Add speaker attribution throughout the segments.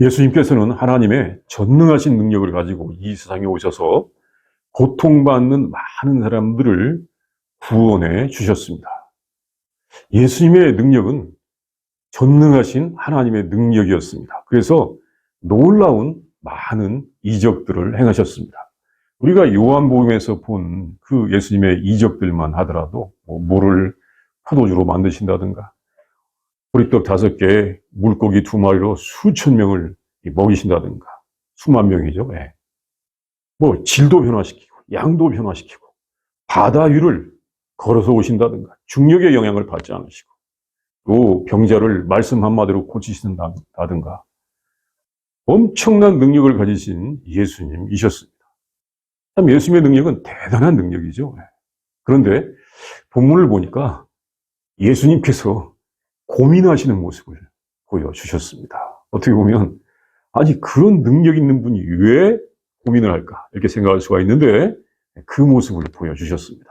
Speaker 1: 예수님께서는 하나님의 전능하신 능력을 가지고 이 세상에 오셔서 고통받는 많은 사람들을 구원해 주셨습니다. 예수님의 능력은 전능하신 하나님의 능력이었습니다. 그래서 놀라운 많은 이적들을 행하셨습니다. 우리가 요한복음에서 본 그 예수님의 이적들만 하더라도 뭐 물을 포도주로 만드신다든가 보리떡 다섯 개, 물고기 두 마리로 수천 명을 먹이신다든가 수만 명이죠. 예. 뭐 질도 변화시키고 양도 변화시키고 바다 위를 걸어서 오신다든가 중력의 영향을 받지 않으시고 또 병자를 말씀 한마디로 고치신다든가 엄청난 능력을 가지신 예수님이셨습니다. 참 예수님의 능력은 대단한 능력이죠. 예. 그런데 본문을 보니까 예수님께서 고민하시는 모습을 보여주셨습니다. 어떻게 보면 아니 그런 능력 있는 분이 왜 고민을 할까 이렇게 생각할 수가 있는데 그 모습을 보여주셨습니다.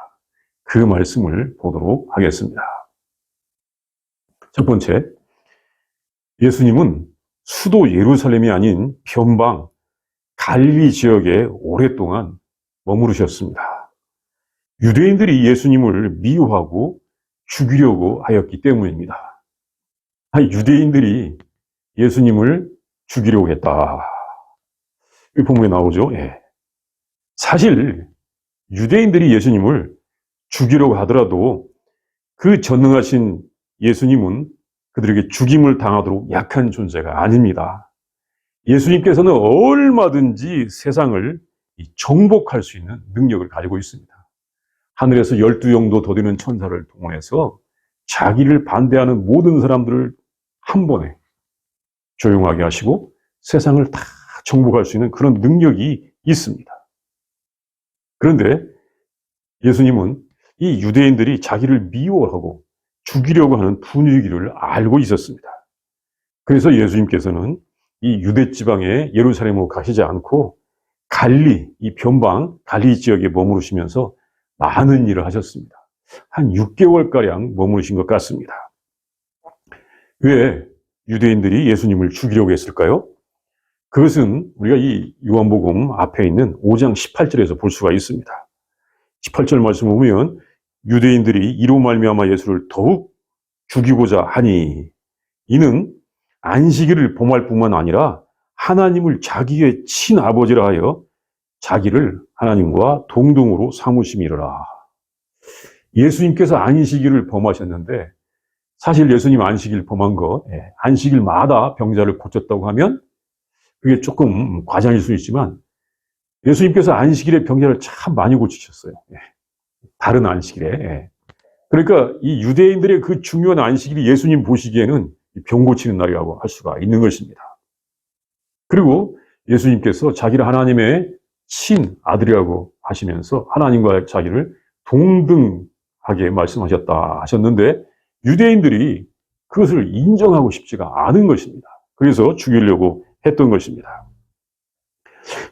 Speaker 1: 그 말씀을 보도록 하겠습니다. 첫 번째, 예수님은 수도 예루살렘이 아닌 변방 갈릴리 지역에 오랫동안 머무르셨습니다. 유대인들이 예수님을 미워하고 죽이려고 하였기 때문입니다. 아니, 유대인들이 예수님을 죽이려고 했다. 이 본문에 나오죠. 예. 사실 유대인들이 예수님을 죽이려고 하더라도 그 전능하신 예수님은 그들에게 죽임을 당하도록 약한 존재가 아닙니다. 예수님께서는 얼마든지 세상을 정복할 수 있는 능력을 가지고 있습니다. 하늘에서 열두 영도 더 되는 천사를 동원해서 자기를 반대하는 모든 사람들을 한 번에 조용하게 하시고 세상을 다 정복할 수 있는 그런 능력이 있습니다. 그런데 예수님은 이 유대인들이 자기를 미워하고 죽이려고 하는 분위기를 알고 있었습니다. 그래서 예수님께서는 이 유대 지방의 예루살렘으로 가시지 않고 갈리, 이 변방, 갈리 지역에 머무르시면서 많은 일을 하셨습니다. 한 6개월가량 머무르신 것 같습니다. 왜 유대인들이 예수님을 죽이려고 했을까요? 그것은 우리가 이 요한복음 앞에 있는 5장 18절에서 볼 수가 있습니다. 18절 말씀을 보면 유대인들이 이로 말미암아 예수를 더욱 죽이고자 하니 이는 안식일을 범할 뿐만 아니라 하나님을 자기의 친아버지라 하여 자기를 하나님과 동등으로 삼으심이라. 예수님께서 안식일을 범하셨는데 사실 예수님 안식일 범한 거 예, 안식일마다 병자를 고쳤다고 하면 그게 조금 과장일 수 있지만 예수님께서 안식일에 병자를 참 많이 고치셨어요. 예. 다른 안식일에. 예. 그러니까 이 유대인들의 그 중요한 안식일이 예수님 보시기에는 병 고치는 날이라고 할 수가 있는 것입니다. 그리고 예수님께서 자기를 하나님의 친 아들이라고 하시면서 하나님과 자기를 동등하게 말씀하셨다 하셨는데 유대인들이 그것을 인정하고 싶지가 않은 것입니다. 그래서 죽이려고 했던 것입니다.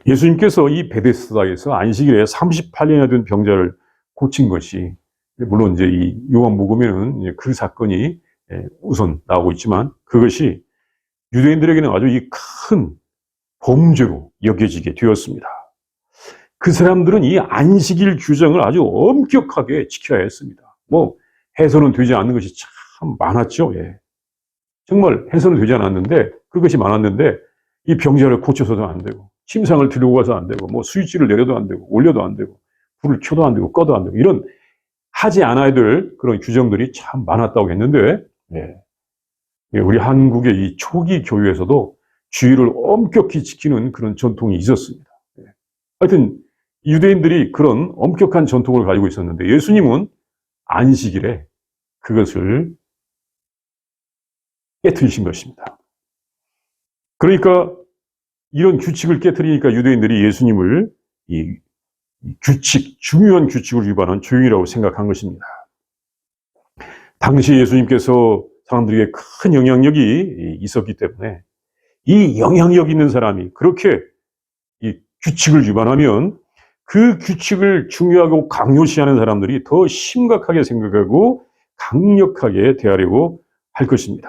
Speaker 1: 예수님께서 이 베데스다에서 안식일에 38년이나 된 병자를 고친 것이 물론 이제 이 요한복음에는 그 사건이 우선 나오고 있지만 그것이 유대인들에게는 아주 이 큰 범죄로 여겨지게 되었습니다. 그 사람들은 이 안식일 규정을 아주 엄격하게 지켜야 했습니다. 뭐 해서는 되지 않는 것이 참 많았죠. 예. 정말 해서는 되지 않았는데 그것이 많았는데 이 병자를 고쳐서도 안 되고 침상을 들고 가서 안 되고 뭐 스위치를 내려도 안 되고 올려도 안 되고 불을 켜도 안 되고 꺼도 안 되고 이런 하지 않아야 될 그런 규정들이 참 많았다고 했는데 예. 우리 한국의 이 초기 교회에서도 주의를 엄격히 지키는 그런 전통이 있었습니다. 예. 하여튼 유대인들이 그런 엄격한 전통을 가지고 있었는데 예수님은 안식일에 그것을 깨뜨리신 것입니다. 그러니까 이런 규칙을 깨뜨리니까 유대인들이 예수님을 이 규칙, 중요한 규칙을 위반한 죄인이라고 생각한 것입니다. 당시 예수님께서 사람들에게 큰 영향력이 있었기 때문에 이 영향력 있는 사람이 그렇게 이 규칙을 위반하면 그 규칙을 중요하고 강요시하는 사람들이 더 심각하게 생각하고 강력하게 대하려고 할 것입니다.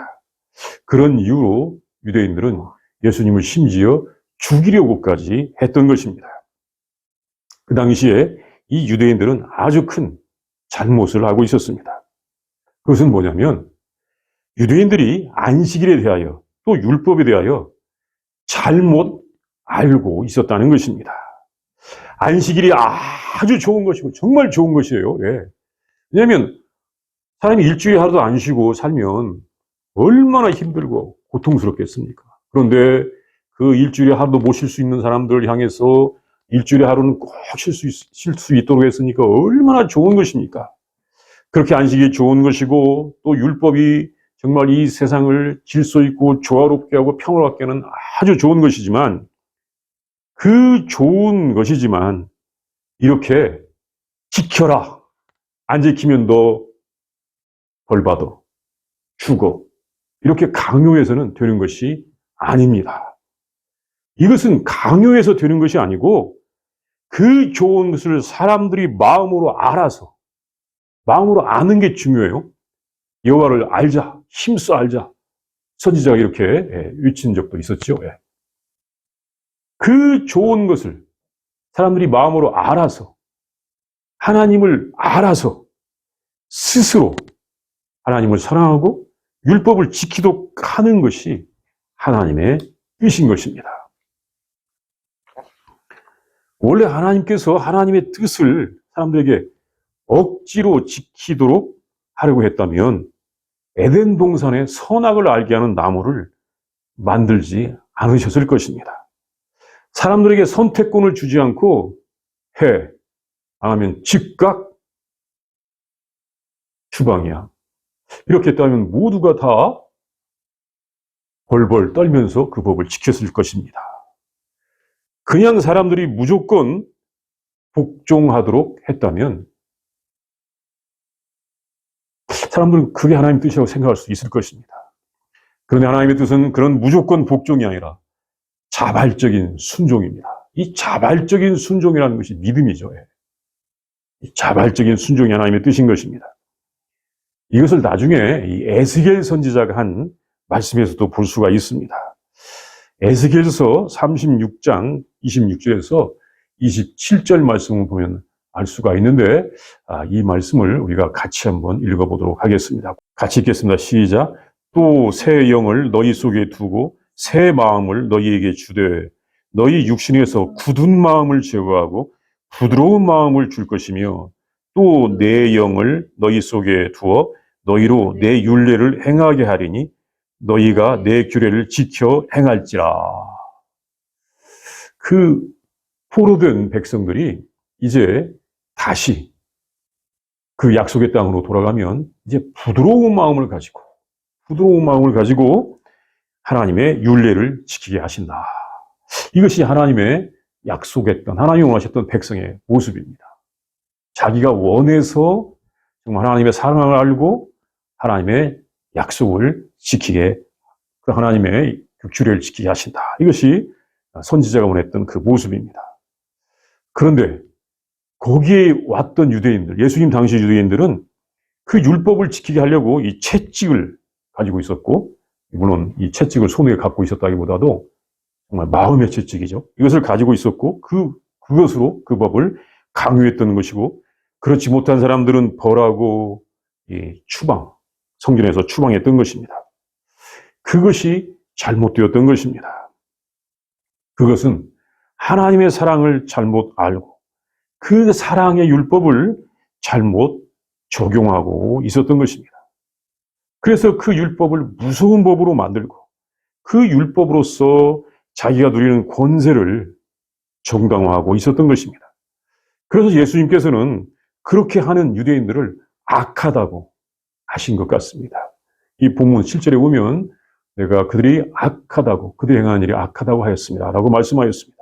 Speaker 1: 그런 이유로 유대인들은 예수님을 심지어 죽이려고까지 했던 것입니다. 그 당시에 이 유대인들은 아주 큰 잘못을 하고 있었습니다. 그것은 뭐냐면 유대인들이 안식일에 대하여 또 율법에 대하여 잘못 알고 있었다는 것입니다. 안식일이 아주 좋은 것이고 정말 좋은 것이에요. 예. 왜냐하면 사람이 일주일에 하루도 안 쉬고 살면 얼마나 힘들고 고통스럽겠습니까? 그런데 그 일주일에 하루도 못 쉴 수 있는 사람들 향해서 일주일에 하루는 꼭 쉴 수, 쉴 수 있도록 했으니까 얼마나 좋은 것입니까? 그렇게 안식이 좋은 것이고 또 율법이 정말 이 세상을 질서 있고 조화롭게 하고 평화롭게 하는 아주 좋은 것이지만 그 좋은 것이지만 이렇게 지켜라. 안 지키면 너 벌받아. 죽어. 이렇게 강요해서는 되는 것이 아닙니다. 이것은 강요해서 되는 것이 아니고 그 좋은 것을 사람들이 마음으로 알아서 마음으로 아는 게 중요해요. 여호와를 알자, 힘써 알자. 선지자가 이렇게 예, 외친 적도 있었죠. 예. 그 좋은 것을 사람들이 마음으로 알아서 하나님을 알아서 스스로 하나님을 사랑하고 율법을 지키도록 하는 것이 하나님의 뜻인 것입니다. 원래 하나님께서 하나님의 뜻을 사람들에게 억지로 지키도록 하려고 했다면 에덴 동산에 선악을 알게 하는 나무를 만들지 않으셨을 것입니다. 사람들에게 선택권을 주지 않고 해, 안 하면 즉각 추방이야. 이렇게 했다면 모두가 다 벌벌 떨면서 그 법을 지켰을 것입니다. 그냥 사람들이 무조건 복종하도록 했다면 사람들은 그게 하나님 뜻이라고 생각할 수 있을 것입니다. 그런데 하나님의 뜻은 그런 무조건 복종이 아니라 자발적인 순종입니다. 이 자발적인 순종이라는 것이 믿음이죠. 예. 이 자발적인 순종이 하나님의 뜻인 것입니다. 이것을 나중에 이 에스겔 선지자가 한 말씀에서도 볼 수가 있습니다. 에스겔서 36장 26절에서 27절 말씀을 보면 알 수가 있는데 아, 이 말씀을 우리가 같이 한번 읽어보도록 하겠습니다. 같이 읽겠습니다. 시작. 또 새 영을 너희 속에 두고 새 마음을 너희에게 주되 너희 육신에서 굳은 마음을 제거하고 부드러운 마음을 줄 것이며 또 내 영을 너희 속에 두어 너희로 내 윤례를 행하게 하리니 너희가 내 규례를 지켜 행할지라. 그 포로된 백성들이 이제 다시 그 약속의 땅으로 돌아가면 이제 부드러운 마음을 가지고 부드러운 마음을 가지고 하나님의 윤례를 지키게 하신다. 이것이 하나님의 약속했던 하나님이 원하셨던 백성의 모습입니다. 자기가 원해서 정말 하나님의 사랑을 알고 하나님의 약속을 지키게 그 하나님의 그 규례를 지키게 하신다. 이것이 선지자가 원했던 그 모습입니다. 그런데 거기에 왔던 유대인들, 예수님 당시 유대인들은 그 율법을 지키게 하려고 이 채찍을 가지고 있었고, 물론 이 채찍을 손에 갖고 있었다기보다도 정말 마음의 채찍이죠. 이것을 가지고 있었고, 그, 그것으로 그 법을 강요했던 것이고, 그렇지 못한 사람들은 벌하고, 이 추방, 성전에서 추방했던 것입니다. 그것이 잘못되었던 것입니다. 그것은 하나님의 사랑을 잘못 알고 그 사랑의 율법을 잘못 적용하고 있었던 것입니다. 그래서 그 율법을 무서운 법으로 만들고 그 율법으로서 자기가 누리는 권세를 정당화하고 있었던 것입니다. 그래서 예수님께서는 그렇게 하는 유대인들을 악하다고 하신 것 같습니다. 이 본문 실제로 보면 내가 그들이 악하다고 그들이 행하는 일이 악하다고 하였습니다. 라고 말씀하였습니다.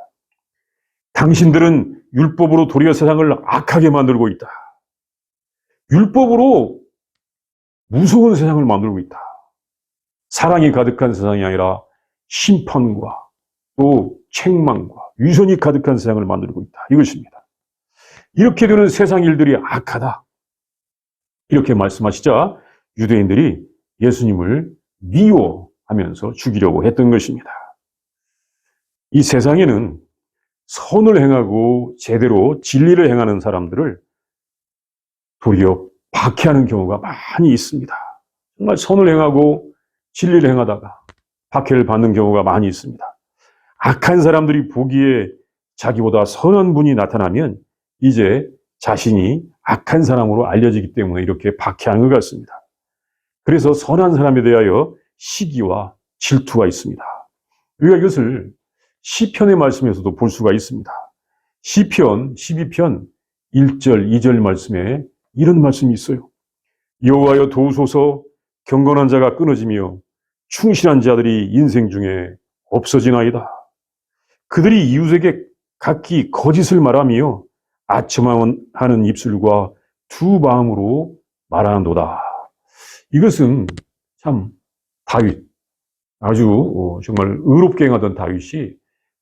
Speaker 1: 당신들은 율법으로 도리어 세상을 악하게 만들고 있다. 율법으로 무서운 세상을 만들고 있다. 사랑이 가득한 세상이 아니라 심판과 또 책망과 위선이 가득한 세상을 만들고 있다. 이것입니다. 이렇게 되는 세상 일들이 악하다. 이렇게 말씀하시자 유대인들이 예수님을 미워하면서 죽이려고 했던 것입니다. 이 세상에는 선을 행하고 제대로 진리를 행하는 사람들을 도리어 박해하는 경우가 많이 있습니다. 정말 선을 행하고 진리를 행하다가 박해를 받는 경우가 많이 있습니다. 악한 사람들이 보기에 자기보다 선한 분이 나타나면 이제 자신이 악한 사람으로 알려지기 때문에 이렇게 박해하는 것 같습니다. 그래서 선한 사람에 대하여 시기와 질투가 있습니다. 우리가 이것을 시편의 말씀에서도 볼 수가 있습니다. 시편 12편 1절, 2절 말씀에 이런 말씀이 있어요. 여호와여 도우소서 경건한 자가 끊어지며 충실한 자들이 인생 중에 없어지나이다. 그들이 이웃에게 각기 거짓을 말하며 아첨하는 입술과 두 마음으로 말하는도다. 이것은 참 다윗, 아주 어, 정말 의롭게 행하던 다윗이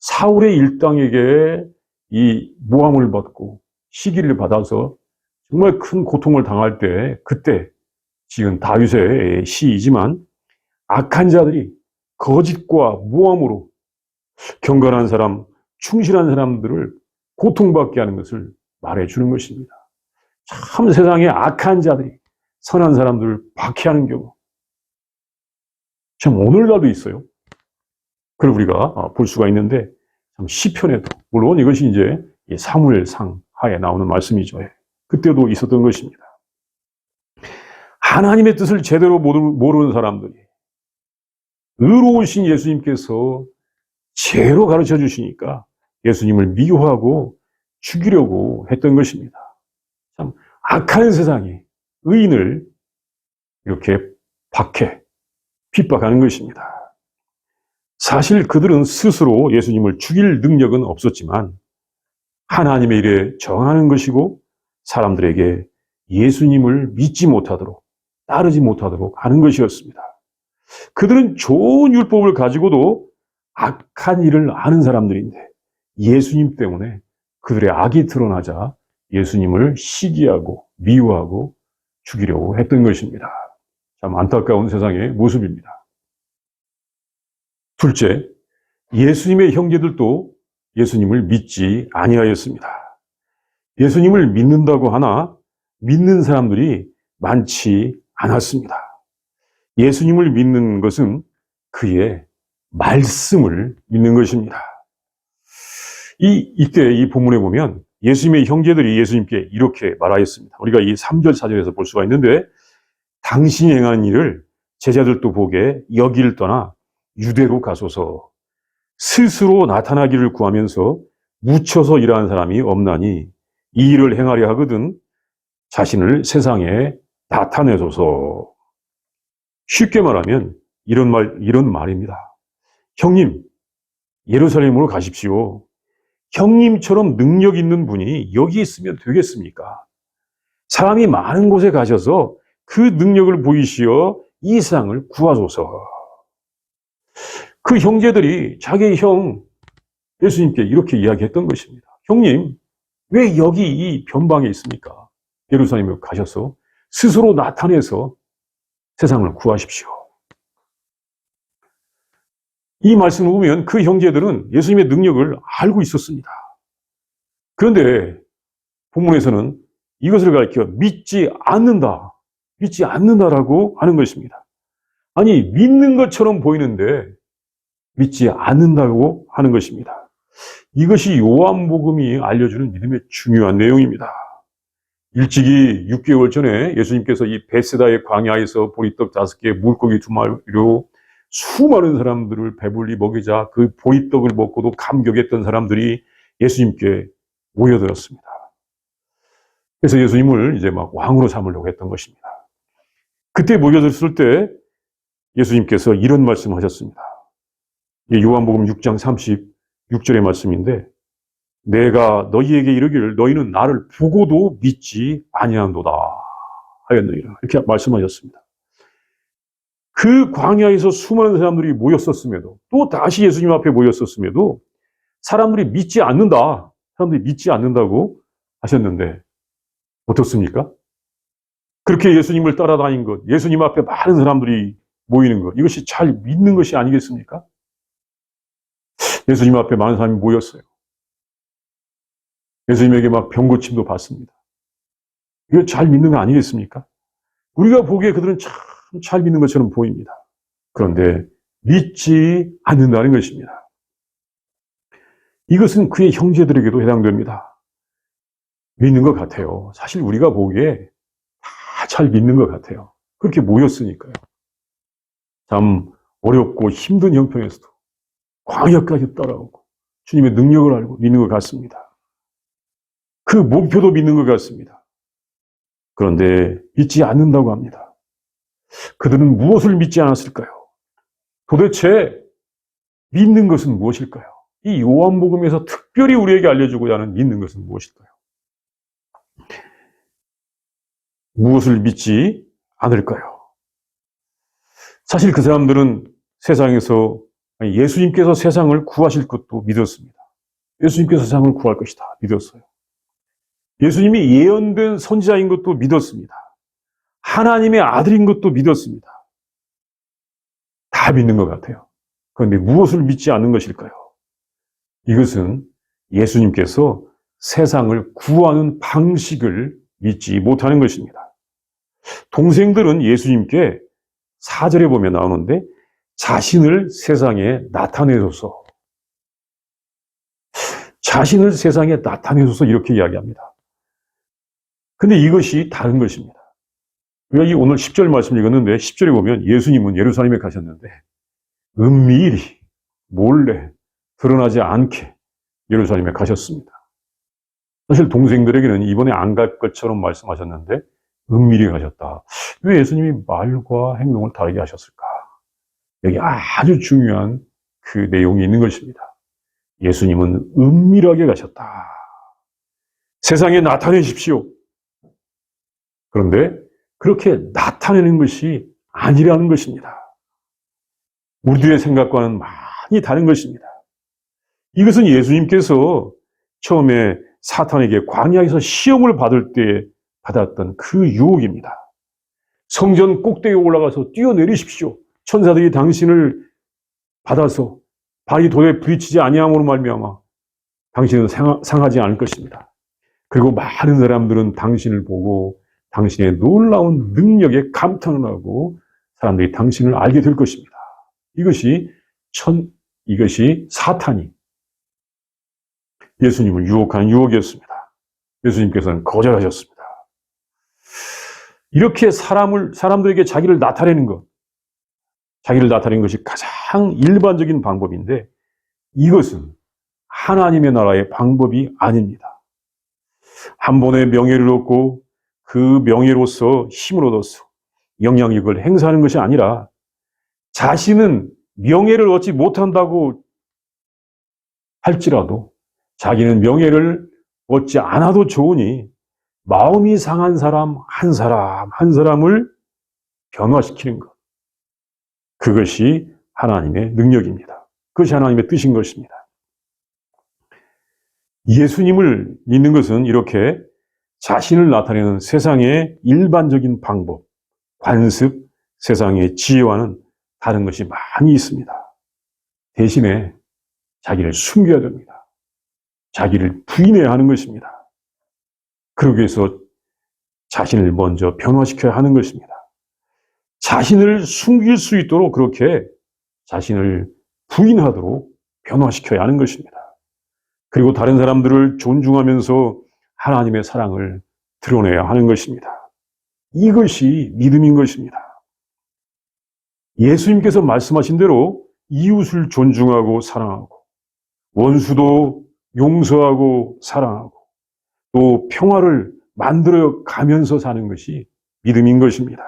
Speaker 1: 사울의 일당에게 이 모함을 받고 시기를 받아서 정말 큰 고통을 당할 때 그때 지은 다윗의 시이지만 악한 자들이 거짓과 모함으로 경건한 사람, 충실한 사람들을 고통받게 하는 것을 말해주는 것입니다. 참 세상에 악한 자들이 선한 사람들을 박해하는 경우 참 오늘날도 있어요. 그걸 우리가 볼 수가 있는데 참 시편에도 물론 이것이 이제 사무엘상 하에 나오는 말씀이죠. 그때도 있었던 것입니다. 하나님의 뜻을 제대로 모르는 사람들이 의로우신 예수님께서 제로 가르쳐 주시니까 예수님을 미워하고 죽이려고 했던 것입니다. 참 악한 세상이 의인을 이렇게 박해, 핍박하는 것입니다. 사실 그들은 스스로 예수님을 죽일 능력은 없었지만 하나님의 일에 정하는 것이고 사람들에게 예수님을 믿지 못하도록 따르지 못하도록 하는 것이었습니다. 그들은 좋은 율법을 가지고도 악한 일을 아는 사람들인데 예수님 때문에 그들의 악이 드러나자 예수님을 시기하고 미워하고 죽이려고 했던 것입니다. 참 안타까운 세상의 모습입니다. 둘째, 예수님의 형제들도 예수님을 믿지 아니하였습니다. 예수님을 믿는다고 하나 믿는 사람들이 많지 않았습니다. 예수님을 믿는 것은 그의 말씀을 믿는 것입니다. 이, 이때 이 본문에 보면 예수님의 형제들이 예수님께 이렇게 말하였습니다. 우리가 이 3절, 4절에서 볼 수가 있는데 당신이 행한 일을 제자들도 보게 여기를 떠나 유대로 가소서 스스로 나타나기를 구하면서 묻혀서 일하는 사람이 없나니 이 일을 행하려 하거든 자신을 세상에 나타내소서. 쉽게 말하면 이런 말, 이런 말입니다. 형님, 예루살렘으로 가십시오. 형님처럼 능력 있는 분이 여기 있으면 되겠습니까? 사람이 많은 곳에 가셔서 그 능력을 보이시어 이 세상을 구하소서. 그 형제들이 자기 형 예수님께 이렇게 이야기했던 것입니다. 형님, 왜 여기 이 변방에 있습니까? 예루살렘에 가셔서 스스로 나타내서 세상을 구하십시오. 이 말씀을 보면 그 형제들은 예수님의 능력을 알고 있었습니다. 그런데 본문에서는 이것을 가르쳐 믿지 않는다. 믿지 않는다라고 하는 것입니다. 아니, 믿는 것처럼 보이는데 믿지 않는다고 하는 것입니다. 이것이 요한복음이 알려주는 믿음의 중요한 내용입니다. 일찍이 6개월 전에 예수님께서 이 베세다의 광야에서 보리떡 다섯 개, 물고기 두 마리로 수많은 사람들을 배불리 먹이자 그 보리떡을 먹고도 감격했던 사람들이 예수님께 모여들었습니다. 그래서 예수님을 이제 막 왕으로 삼으려고 했던 것입니다. 그때 모여들었을 때 예수님께서 이런 말씀을 하셨습니다. 요한복음 6장 36절의 말씀인데 내가 너희에게 이르기를 너희는 나를 보고도 믿지 아니한도다 하였느니라 이렇게 말씀하셨습니다. 그 광야에서 수많은 사람들이 모였었음에도 또 다시 예수님 앞에 모였었음에도 사람들이 믿지 않는다. 사람들이 믿지 않는다고 하셨는데 어떻습니까? 그렇게 예수님을 따라다닌 것, 예수님 앞에 많은 사람들이 모이는 것, 이것이 잘 믿는 것이 아니겠습니까? 예수님 앞에 많은 사람이 모였어요. 예수님에게 막 병고침도 받습니다. 이거 잘 믿는 거 아니겠습니까? 우리가 보기에 그들은 참 잘 믿는 것처럼 보입니다. 그런데 믿지 않는다는 것입니다. 이것은 그의 형제들에게도 해당됩니다. 믿는 것 같아요. 사실 우리가 보기에 다 잘 믿는 것 같아요. 그렇게 모였으니까요. 참 어렵고 힘든 형편에서도 광야까지 따라오고 주님의 능력을 알고 믿는 것 같습니다. 그 목표도 믿는 것 같습니다. 그런데 믿지 않는다고 합니다. 그들은 무엇을 믿지 않았을까요? 도대체 믿는 것은 무엇일까요? 이 요한복음에서 특별히 우리에게 알려주고자 하는 믿는 것은 무엇일까요? 무엇을 믿지 않을까요? 사실 그 사람들은 세상에서 예수님께서 세상을 구하실 것도 믿었습니다. 예수님께서 세상을 구할 것이다 믿었어요. 예수님이 예언된 선지자인 것도 믿었습니다. 하나님의 아들인 것도 믿었습니다. 다 믿는 것 같아요. 그런데 무엇을 믿지 않는 것일까요? 이것은 예수님께서 세상을 구하는 방식을 믿지 못하는 것입니다. 동생들은 예수님께 사절에 보면 나오는데 자신을 세상에 나타내소서. 자신을 세상에 나타내소서 이렇게 이야기합니다. 근데 이것이 다른 것입니다. 우리가 이 오늘 10절 말씀 읽었는데 10절에 보면 예수님은 예루살렘에 가셨는데 은밀히 몰래 드러나지 않게 예루살렘에 가셨습니다. 사실 동생들에게는 이번에 안 갈 것처럼 말씀하셨는데 은밀히 가셨다. 왜 예수님이 말과 행동을 다르게 하셨을까? 여기 아주 중요한 그 내용이 있는 것입니다. 예수님은 은밀하게 가셨다. 세상에 나타내십시오. 그런데 그렇게 나타내는 것이 아니라는 것입니다. 우리들의 생각과는 많이 다른 것입니다. 이것은 예수님께서 처음에 사탄에게 광야에서 시험을 받을 때 받았던 그 유혹입니다. 성전 꼭대기에 올라가서 뛰어내리십시오. 천사들이 당신을 받아서 발이 돌에 부딪히지 아니함으로 말미암아 당신은 상하지 않을 것입니다. 그리고 많은 사람들은 당신을 보고 당신의 놀라운 능력에 감탄을 하고 사람들이 당신을 알게 될 것입니다. 이것이 천, 이것이 사탄이 예수님을 유혹한 유혹이었습니다. 예수님께서는 거절하셨습니다. 이렇게 사람을, 사람들에게 자기를 나타내는 것, 자기를 나타내는 것이 가장 일반적인 방법인데 이것은 하나님의 나라의 방법이 아닙니다. 한 번의 명예를 얻고 그 명예로서 힘을 얻어서 영향력을 행사하는 것이 아니라 자신은 명예를 얻지 못한다고 할지라도 자기는 명예를 얻지 않아도 좋으니 마음이 상한 사람 한 사람 한 사람을 변화시키는 것. 그것이 하나님의 능력입니다. 그것이 하나님의 뜻인 것입니다. 예수님을 믿는 것은 이렇게 자신을 나타내는 세상의 일반적인 방법, 관습, 세상의 지혜와는 다른 것이 많이 있습니다. 대신에 자기를 숨겨야 됩니다. 자기를 부인해야 하는 것입니다. 그러기 위해서 자신을 먼저 변화시켜야 하는 것입니다. 자신을 숨길 수 있도록 그렇게 자신을 부인하도록 변화시켜야 하는 것입니다. 그리고 다른 사람들을 존중하면서 하나님의 사랑을 드러내야 하는 것입니다. 이것이 믿음인 것입니다. 예수님께서 말씀하신 대로 이웃을 존중하고 사랑하고 원수도 용서하고 사랑하고 또 평화를 만들어 가면서 사는 것이 믿음인 것입니다.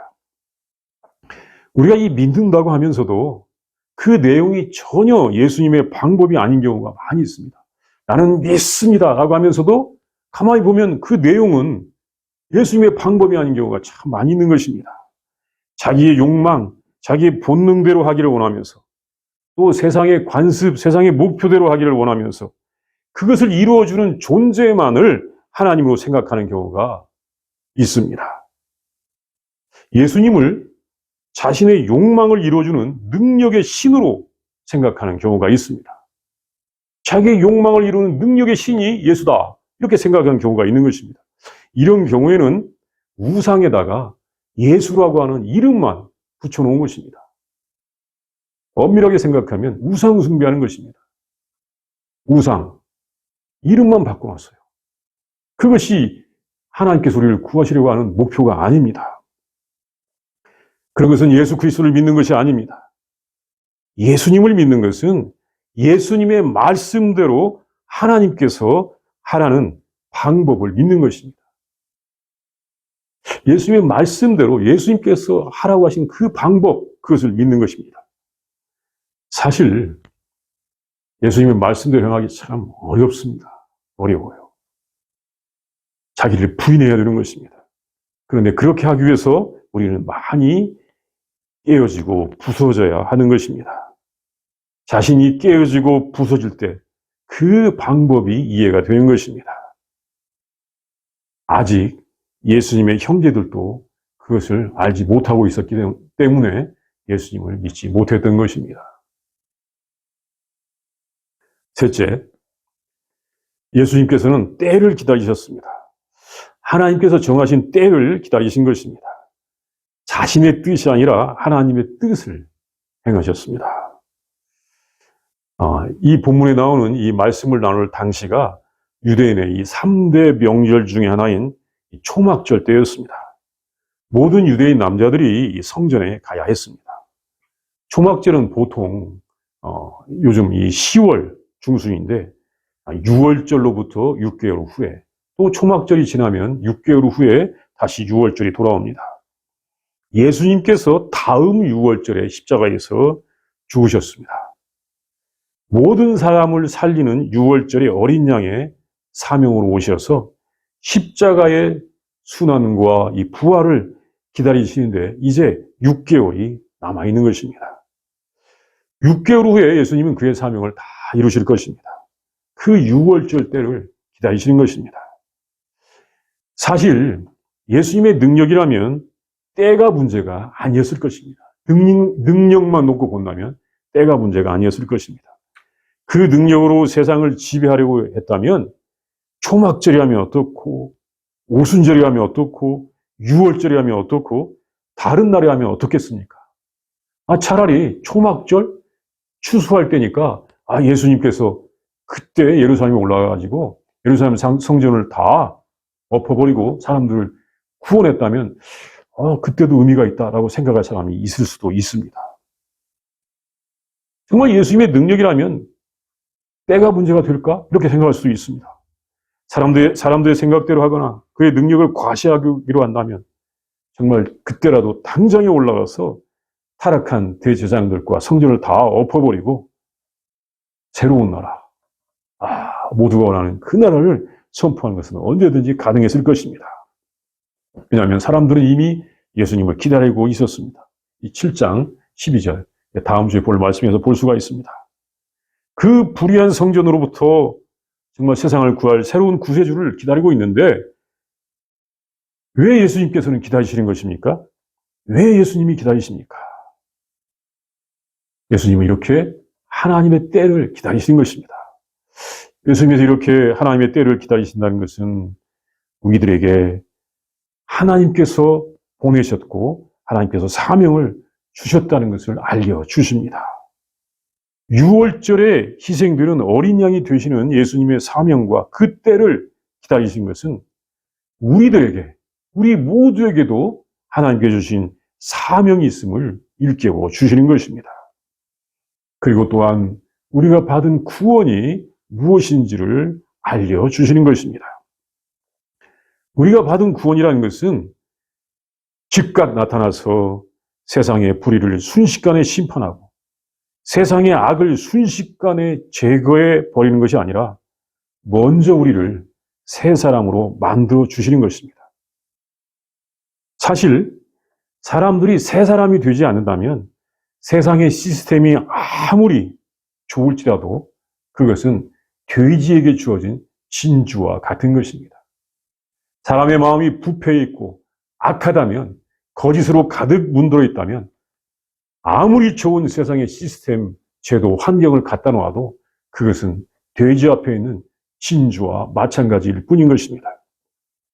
Speaker 1: 우리가 이 믿는다고 하면서도 그 내용이 전혀 예수님의 방법이 아닌 경우가 많이 있습니다. 나는 믿습니다. 라고 하면서도 가만히 보면 그 내용은 예수님의 방법이 아닌 경우가 참 많이 있는 것입니다. 자기의 욕망, 자기의 본능대로 하기를 원하면서 또 세상의 관습, 세상의 목표대로 하기를 원하면서 그것을 이루어주는 존재만을 하나님으로 생각하는 경우가 있습니다. 예수님을 자신의 욕망을 이루어주는 능력의 신으로 생각하는 경우가 있습니다. 자기의 욕망을 이루는 능력의 신이 예수다. 이렇게 생각하는 경우가 있는 것입니다. 이런 경우에는 우상에다가 예수라고 하는 이름만 붙여놓은 것입니다. 엄밀하게 생각하면 우상 숭배하는 것입니다. 우상. 이름만 바꿔놨어요. 그것이 하나님께서 우리를 구하시려고 하는 목표가 아닙니다. 그런 것은 예수 그리스도를 믿는 것이 아닙니다. 예수님을 믿는 것은 예수님의 말씀대로 하나님께서 하라는 방법을 믿는 것입니다. 예수님의 말씀대로 예수님께서 하라고 하신 그 방법, 그것을 믿는 것입니다. 사실 예수님의 말씀대로 행하기 참 어렵습니다. 어려워요. 자기를 부인해야 되는 것입니다. 그런데 그렇게 하기 위해서 우리는 많이 깨어지고 부서져야 하는 것입니다. 자신이 깨어지고 부서질 때 그 방법이 이해가 되는 것입니다. 아직 예수님의 형제들도 그것을 알지 못하고 있었기 때문에 예수님을 믿지 못했던 것입니다. 셋째, 예수님께서는 때를 기다리셨습니다. 하나님께서 정하신 때를 기다리신 것입니다. 자신의 뜻이 아니라 하나님의 뜻을 행하셨습니다. 아, 이 본문에 나오는 이 말씀을 나눌 당시가 유대인의 이 3대 명절 중에 하나인 초막절 때였습니다. 모든 유대인 남자들이 성전에 가야 했습니다. 초막절은 보통 어, 요즘 이 10월 중순인데 6월절로부터 6개월 후에 또 초막절이 지나면 6개월 후에 다시 6월절이 돌아옵니다. 예수님께서 다음 6월절에 십자가에서 죽으셨습니다. 모든 사람을 살리는 6월절의 어린 양의 사명으로 오셔서 십자가의 순환과 이 부활을 기다리시는데 이제 6개월이 남아 있는 것입니다. 6개월 후에 예수님은 그의 사명을 다 이루실 것입니다. 그 6월절 때를 기다리시는 것입니다. 사실 예수님의 능력이라면 때가 문제가 아니었을 것입니다. 능력, 만 놓고 본다면 때가 문제가 아니었을 것입니다. 그 능력으로 세상을 지배하려고 했다면 초막절이 하면 어떻고 오순절이 하면 어떻고 유월절이 하면 어떻고 다른 날에 하면 어떻겠습니까? 아 차라리 초막절 추수할 때니까 아 예수님께서 그때 예루살렘에 올라가가지고 예루살렘 성전을 다 엎어버리고 사람들을 구원했다면 어, 그때도 의미가 있다라고 생각할 사람이 있을 수도 있습니다. 정말 예수님의 능력이라면 때가 문제가 될까? 이렇게 생각할 수도 있습니다. 사람들의, 사람들의 생각대로 하거나 그의 능력을 과시하기로 한다면 정말 그때라도 당장에 올라가서 타락한 대제사장들과 성전을 다 엎어버리고 새로운 나라, 아, 모두가 원하는 그 나라를 선포하는 것은 언제든지 가능했을 것입니다. 왜냐하면 사람들은 이미 예수님을 기다리고 있었습니다. 이 7장 12절, 다음 주에 볼 말씀에서 볼 수가 있습니다. 그 불의한 성전으로부터 정말 세상을 구할 새로운 구세주를 기다리고 있는데 왜 예수님께서는 기다리시는 것입니까? 왜 예수님이 기다리십니까? 예수님은 이렇게 하나님의 때를 기다리시는 것입니다. 예수님께서 이렇게 하나님의 때를 기다리신다는 것은 우리들에게 하나님께서 보내셨고 하나님께서 사명을 주셨다는 것을 알려주십니다. 6월절에 희생되는 어린 양이 되시는 예수님의 사명과 그 때를 기다리신 것은 우리들에게, 우리 모두에게도 하나님께 주신 사명이 있음을 일깨워 주시는 것입니다. 그리고 또한 우리가 받은 구원이 무엇인지를 알려주시는 것입니다. 우리가 받은 구원이라는 것은 즉각 나타나서 세상의 불의를 순식간에 심판하고 세상의 악을 순식간에 제거해 버리는 것이 아니라 먼저 우리를 새 사람으로 만들어 주시는 것입니다. 사실 사람들이 새 사람이 되지 않는다면 세상의 시스템이 아무리 좋을지라도 그것은 돼지에게 주어진 진주와 같은 것입니다. 사람의 마음이 부패해 있고 악하다면 거짓으로 가득 문들어 있다면 아무리 좋은 세상의 시스템, 제도, 환경을 갖다 놓아도 그것은 돼지 앞에 있는 진주와 마찬가지일 뿐인 것입니다.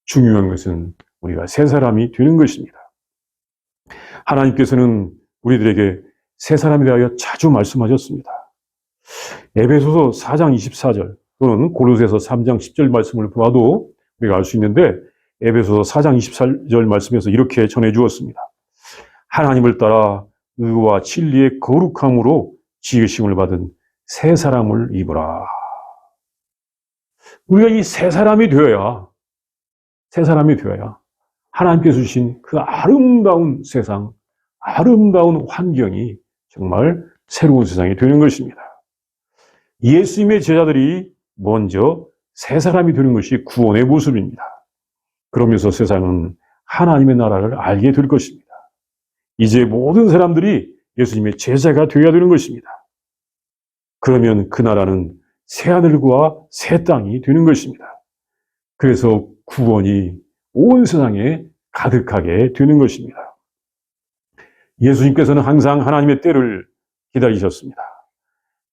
Speaker 1: 중요한 것은 우리가 새 사람이 되는 것입니다. 하나님께서는 우리들에게 새 사람에 대하여 자주 말씀하셨습니다. 에베소서 4장 24절 또는 고로새서 3장 10절 말씀을 보아도 우리가 알 수 있는데 에베소서 4장 24절 말씀에서 이렇게 전해 주었습니다. 하나님을 따라 의와 진리의 거룩함으로 지으심을 받은 새 사람을 입어라. 우리가 이 새 사람이 되어야 새 사람이 되어야 하나님께서 주신 그 아름다운 세상, 아름다운 환경이 정말 새로운 세상이 되는 것입니다. 예수님의 제자들이 먼저 새 사람이 되는 것이 구원의 모습입니다. 그러면서 세상은 하나님의 나라를 알게 될 것입니다. 이제 모든 사람들이 예수님의 제자가 되어야 되는 것입니다. 그러면 그 나라는 새하늘과 새 땅이 되는 것입니다. 그래서 구원이 온 세상에 가득하게 되는 것입니다. 예수님께서는 항상 하나님의 때를 기다리셨습니다.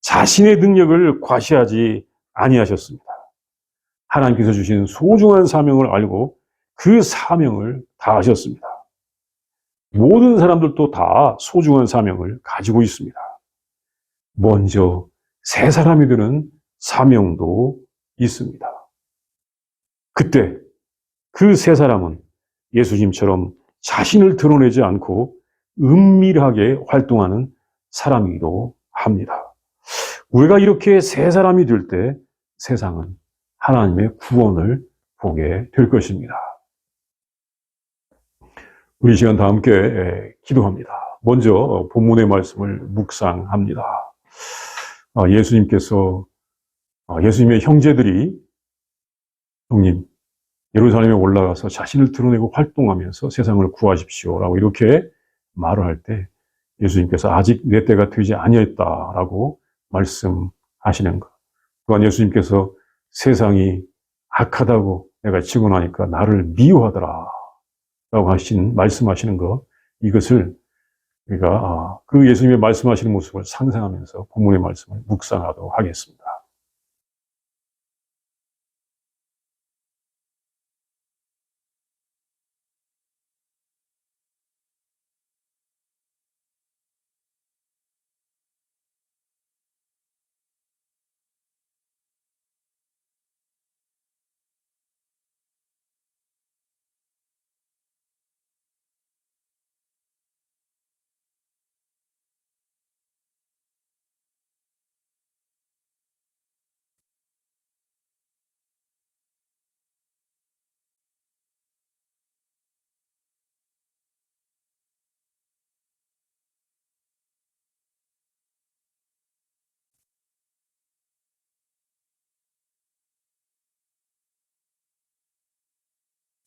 Speaker 1: 자신의 능력을 과시하지 아니하셨습니다. 하나님께서 주신 소중한 사명을 알고 그 사명을 다하셨습니다. 모든 사람들도 다 소중한 사명을 가지고 있습니다. 먼저 새 사람이 되는 사명도 있습니다. 그때 그 세 사람은 예수님처럼 자신을 드러내지 않고 은밀하게 활동하는 사람이기도 합니다. 우리가 이렇게 세 사람이 될 때 세상은 하나님의 구원을 보게 될 것입니다. 우리 시간 다 함께 기도합니다. 먼저 본문의 말씀을 묵상합니다. 아, 예수님께서 아, 예수님의 형제들이 형님 예루살렘에 올라가서 자신을 드러내고 활동하면서 세상을 구하십시오라고 이렇게 말을 할 때 예수님께서 아직 내 때가 되지 아니했다라고 말씀하시는 것. 또한 예수님께서 세상이 악하다고 내가 증언하니까 나를 미워하더라 라고 하신 말씀하시는 것 이것을 우리가 아, 그 예수님의 말씀하시는 모습을 상상하면서 본문의 말씀을 묵상하도록 하겠습니다.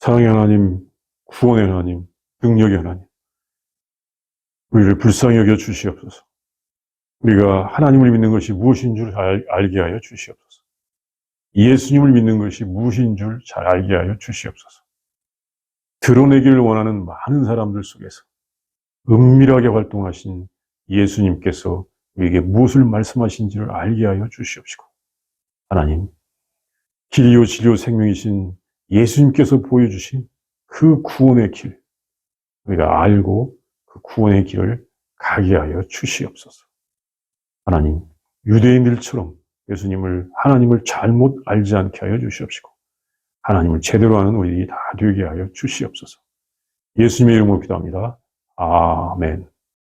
Speaker 1: 사랑의 하나님, 구원의 하나님, 능력의 하나님, 우리를 불쌍히 여겨 주시옵소서. 우리가 하나님을 믿는 것이 무엇인 줄 알, 알게 하여 주시옵소서. 예수님을 믿는 것이 무엇인 줄 잘 알게 하여 주시옵소서. 드러내기를 원하는 많은 사람들 속에서 은밀하게 활동하신 예수님께서 우리에게 무엇을 말씀하신지를 알게 하여 주시옵시고 하나님 길이요 진리요 생명이신 예수님께서 보여주신 그 구원의 길, 우리가 알고 그 구원의 길을 가게 하여 주시옵소서. 하나님, 유대인들처럼 예수님을, 하나님을 잘못 알지 않게 하여 주시옵시고, 하나님을 제대로 아는 우리들이 다 되게 하여 주시옵소서. 예수님의 이름으로 기도합니다. 아멘.